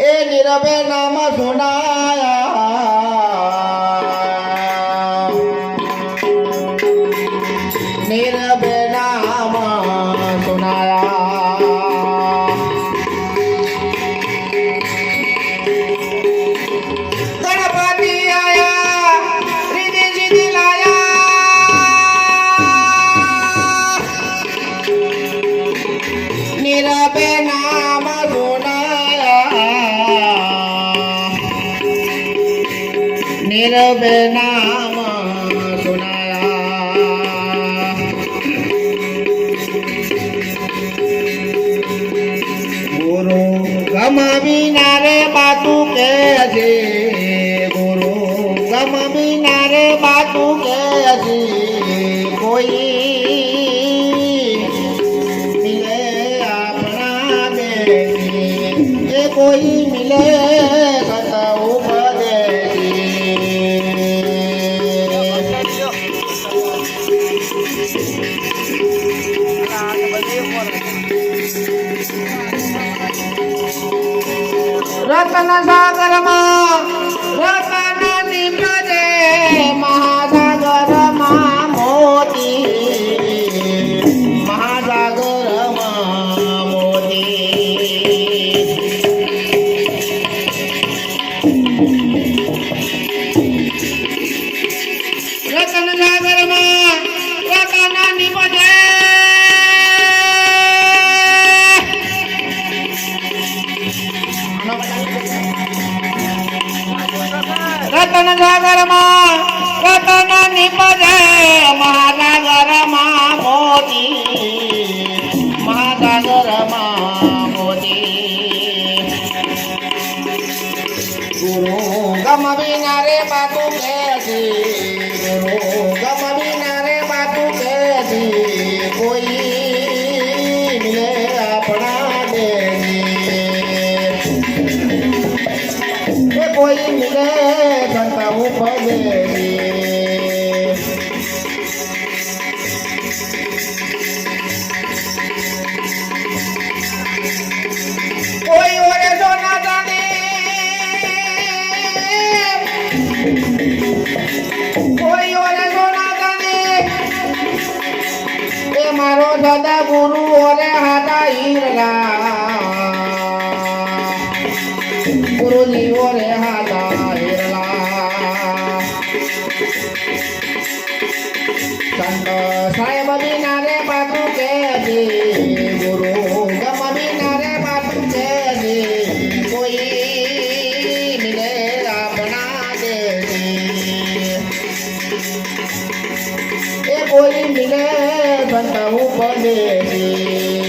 નીરવે નામ સુનાયા. નીરવે নীরবে নাম শোনায়া। গুরু গমাবি না রে বাতু কে আছে গুরু গমাবি না রে বাতু কে আছে কই মিলে আপনা দেখি এ কই रतन सागर मा रतन निमजे महासागर मा मोदी महासागर मा मोती। सागर मा रतन निमजे રતન સાગરમાં રતન નિપજે મહાસાગરમાં મોતી. મહાસાગરમાં મોતી. ગુરુ ગમ વિના રે બાતુ કેજી, ગુરુ ગમ વિના રે બાતુ કેજી, કોઈ આપણા દેજી. કોઈ મિલે મારો દાદા ગુરુ ઓરે હાથા હીરલા ગુરુજી ઓરે હાથા વિના રે બાપુ કે ગુરુ ગમ વિના રે બાપુ કે કોઈ મિલે આપણા દેવી એ કોઈ મિલે સંત ઉપદેવી